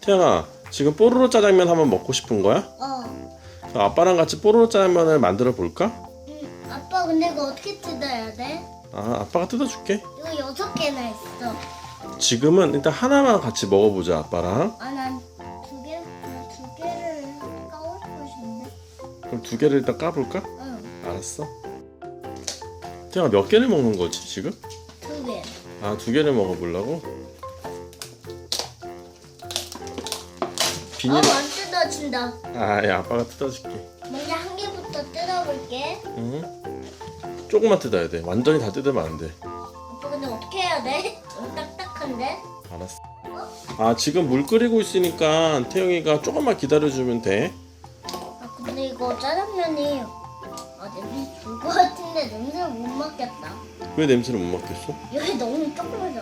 태연아 지금 뽀로로 짜장면 한번 먹고 싶은 거야? 어. 그럼 아빠랑 같이 뽀로로 짜장면을 만들어 볼까? 응. 아빠 근데 이거 어떻게 뜯어야 돼? 아 아빠가 뜯어줄게 이거 여섯 개나 있어. 지금은 일단 하나만 같이 먹어보자 아빠랑 아, 난 두 개, 두 개를 까올 것인데. 그럼 두 개를 일단 까볼까? 응. 알았어 태연아 몇 개를 먹는 거지 지금? 두 개. 아 두 개를 먹어보려고? 비닐 어, 안 뜯어진다. 아 야, 아빠가 뜯어줄게 먼저 한 개부터 뜯어볼게. 응? 조금만 뜯어야 돼 완전히 다 뜯으면 안돼 아빠 근데 어떻게 해야 돼? 너무 딱딱한데? 알았어 아 지금 물 끓이고 있으니까 태영이가 조금만 기다려주면 돼 아 근데 이거 짜장면이 아 냄새 좋을 것 같은데 냄새 못 맡겠다. 왜 냄새를 못 맡겠어? 여기 너무 조그매져.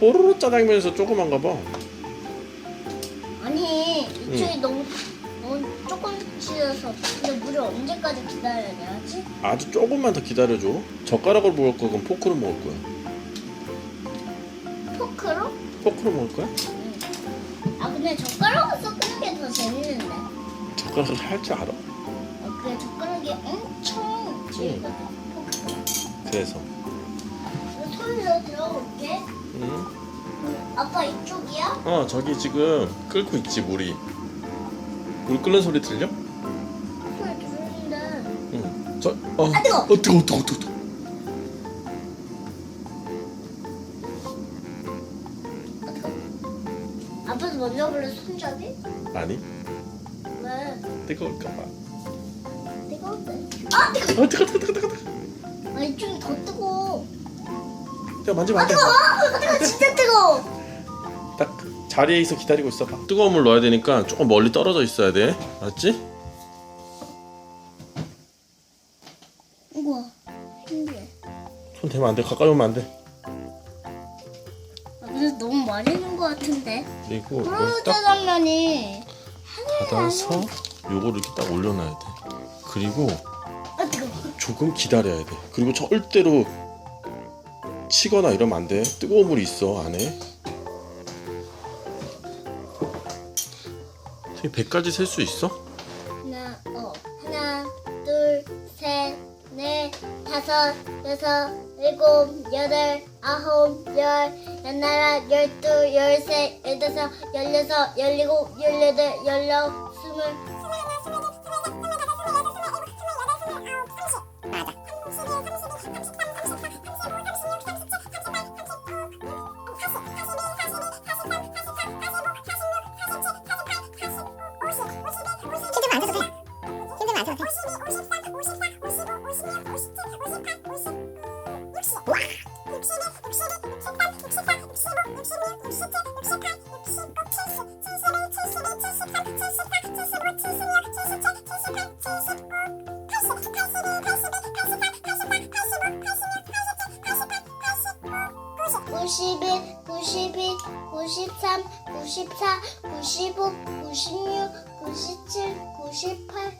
뽀로로 짜장면에서 조그만가 봐 아니 이쪽이 너무 너무 조금 찢어서 근데 물을 언제까지 기다려야 되지? 아주 조금만 더 기다려줘 젓가락으로 먹을 그럼 포크로 먹을 거야 포크로? 포크로 먹을 거야? 아 근데 젓가락으로 섞는 게 더 재밌는데. 젓가락을 할 줄 알아 어, 그래 젓가락이 엄청 길거든. 포크로. 그래서 손으로 들어볼게. 응? 아빠 이쪽이야? 어 저기 지금 끓고 있지 물이 물 끓는 소리 들려? 응. 저, 어, 아, 뜨거워. 어, 뜨거워, 뜨거워, 뜨거워. 아빠도 먼저 볼래 손잡이? 아니, 왜? 뜨거울까봐. 뜨거운데? 아 뜨거. 어, 뜨거, 뜨거, 뜨거, 뜨거, 뜨거. 아 이쪽이 더 뜨거. 뜨거 만지면 안 돼. 아 뜨거 진짜 뜨거. 딱 자리에 있어 기다리고 있어봐. 뜨거운 물 넣어야 되니까 조금 멀리 떨어져 있어야 돼. 알았지? 우와 신기해. 손 대면 안 돼. 가까이 오면 안 돼. 아, 근데 너무 많이 넣은 것 같은데. 그리고 이걸 딱 짜장면이 닫아서 요거를 이렇게 딱 올려놔야 돼. 그리고 아 뜨거. 조금 기다려야 돼. 그리고 절대로 치거나 이러면 안 돼. 뜨거운 물이 있어 안에. 되게 100까지 셀 수 있어? 하나 어 하나 둘 셋 넷 다섯 여섯 일곱 여덟 아홉 열 열하나 열두 열세 열다섯 열여섯 열일곱 열여덟 열아홉 스물 91, 92, 93, 94, 95, 96, 97, 98,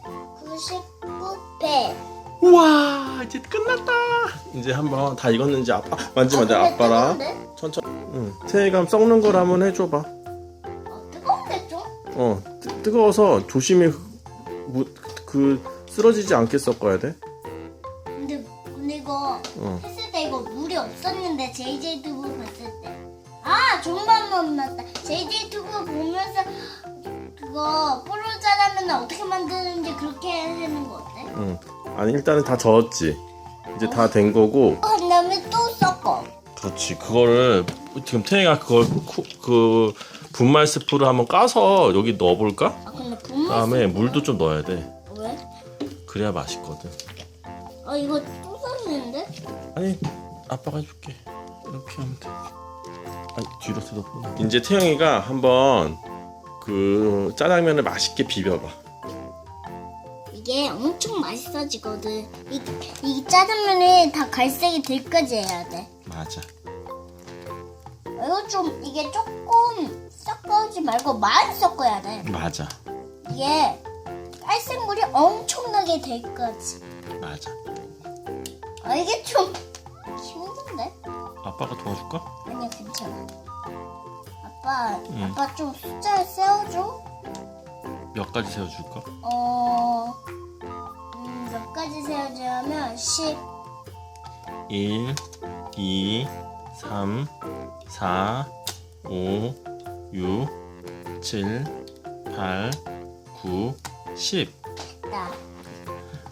99, 100. 우와 이제 끝났다. 이제 한번 다 익었는지 아빠 만지면 돼 아빠랑 뜨거운데? 천천히. 응. 체감 썩는 걸 한번 해줘봐. 어, 뜨거운데 좀? 어 뜨, 거워서 조심히 흡- 그 쓰러지지 않게 섞어야 돼. 근데 근데 이거 어. 했을 때 이거 물이 없었는데 JJ 투브 봤을 때. 아 존반만 났다. JJ 투브 보면서 그거 뽀로 짜장면을 어떻게 만드는지 그렇게 해는 거 어때? 응. 아니 일단은 다 저었지. 이제 다 된 거고. 어, 그다음에 또 섞어. 그렇지. 그거를 지금 태희가 그걸 쿠, 그 분말 스프를 한번 까서 여기 넣어볼까? 아 근데 분말 그다음에 물도 좀 넣어야 돼. 왜? 그래야 맛있거든. 아 이거 또 섞는데? 아니 아빠가 해줄게. 이렇게 하면 돼. 아니 뒤로 뜯어. 이제 태영이가 한번 그 짜장면을 맛있게 비벼봐. 이게 엄청 맛있어지거든. 이, 이 짜장면이 다 갈색이 될 까지 해야 돼. 맞아. 이거 좀 이게 조금 섞어지 말고 많이 섞어야 돼. 맞아. 이게 깔색물이 엄청나게 될까지. 맞아. 아 이게 좀 힘든데? 아빠가 도와줄까? 아니야 괜찮아. 아빠, 응. 아빠 좀 숫자를 세워줘. 몇 가지 세워줄까? 어, 음, 몇 가지 세워주면 10, 1, 2, 3, 4, 5, 6, 7, 8, 9, 10. 다.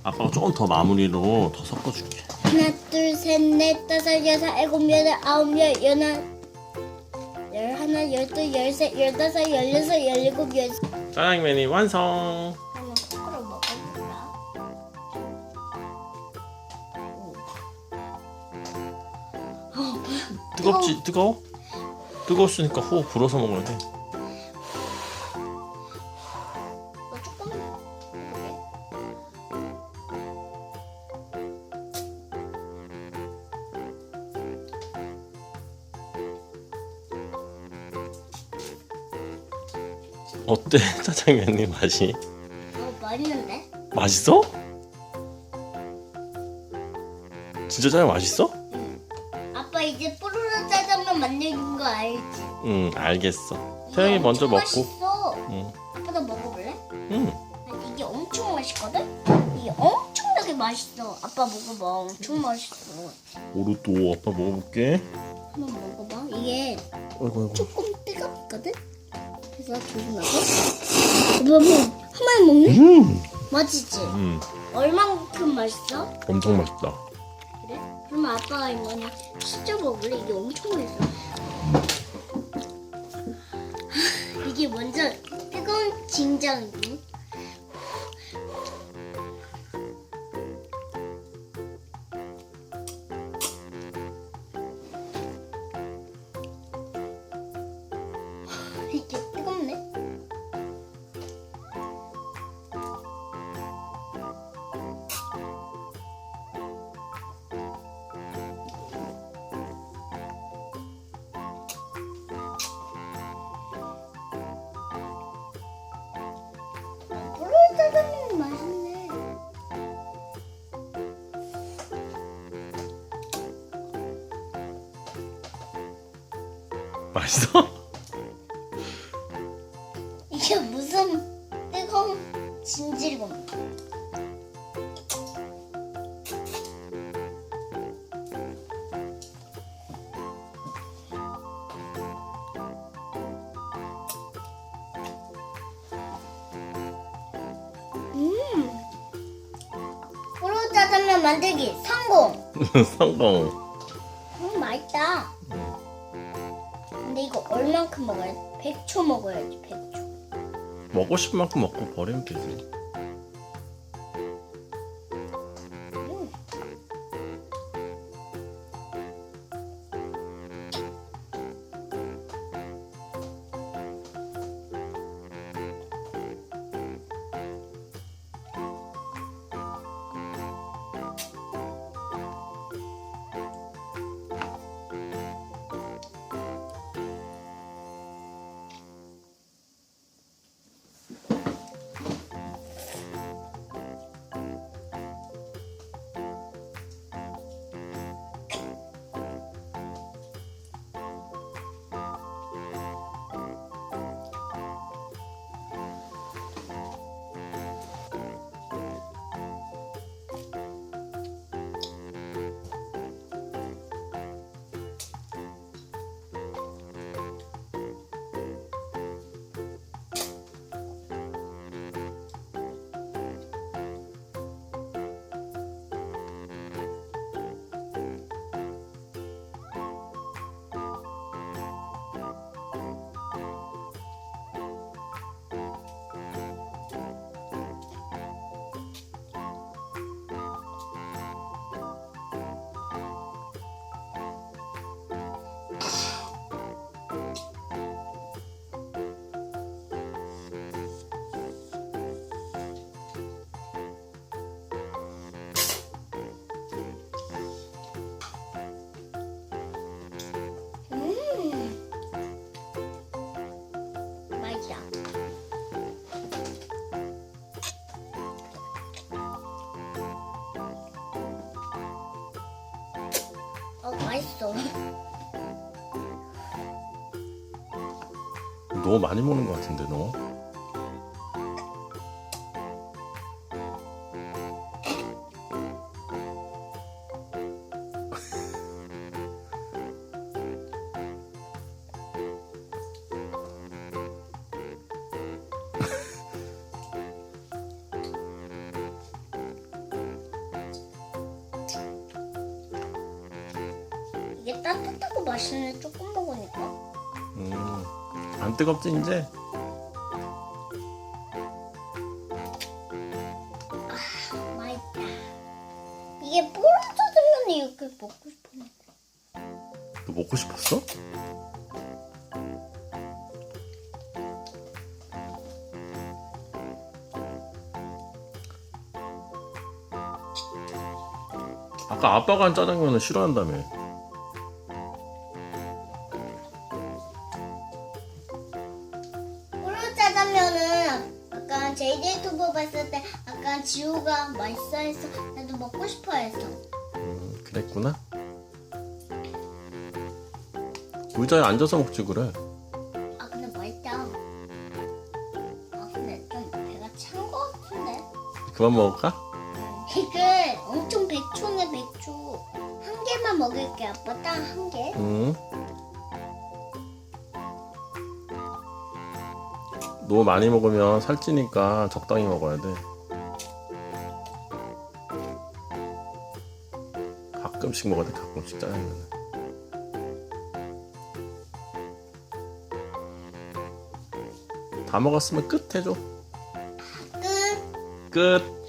아빠가 조금 더 마무리로 더 섞어줄게. 하나, 둘, 셋, 넷, 다섯, 여섯, 일곱, 여덟, 아홉, 열, 열하나, 열하나, 열둘, 열셋, 열다섯, 열여섯, 열일곱, 열여섯. 짜장면이 완성. 한번 거꾸로 먹어볼까? 뜨겁지? 뜨거워? 뜨거웠으니까 호흡 불어서 먹어야 돼. 어때 짜장면이 맛이? 어 맛있는데? 맛있어? 진짜 짜장 맛있어? 아빠 이제 뽀로로 짜장면 만드는 거 알지? 응 알겠어. 태영이 먼저 엄청 먹고. 맛있어. 응. 아빠 도 먹어볼래? 응. 아니, 이게 엄청 맛있거든? 이게 엄청나게 맛있어. 아빠 먹어봐. 엄청 맛있어. 오르도 아빠 먹어볼게. 한번 먹어봐. 이게 아이고 아이고. 조금 뜨겁거든? 그래서 조심하고. 뭐, 뭐, 한 마리 먹네? 음. 맛있지? 음. 얼만큼 맛있어? 엄청 맛있다. 그래? 그러면 아빠가 이거는 진짜 먹을래? 이게 엄청 맛있어. 이게 완전 뜨거운 진장이고. 이 맛있어? 이게 무슨 뜨거운 진질공. 음. 프로 짜장면 만들기 성공. 성공. 음 맛있다. 근데 이거 얼만큼 먹어야 돼? 100초 먹어야지 100초. 먹고 싶은 만큼 먹고 버리면 되지. 있어. 너무 많이 먹는 것 같은데 너. 이게 따뜻하고 맛있네 조금 먹으니까. 음, 안 뜨겁지 이제? 맛있다. 이게 뽀로 짜장면이 이렇게 먹고 싶은데. 너 먹고 싶었어? 아까 아빠가 한 짜장면을 싫어한다며. 했어. 음, 그랬구나. 의자에 앉아서 먹지 그래. 아 근데 맛있다. 아 근데 좀 배가 찬 거 같은데. 그만 먹을까? 이게 엄청 백초네 백초. 한 개만 먹을게 아빠 딱 한 개. 응. 너무 많이 먹으면 살찌니까 적당히 먹어야 돼. 먹어야 돼, 가끔씩 짜장면은. 다 먹었으면 끝 해줘. 끝. 끝.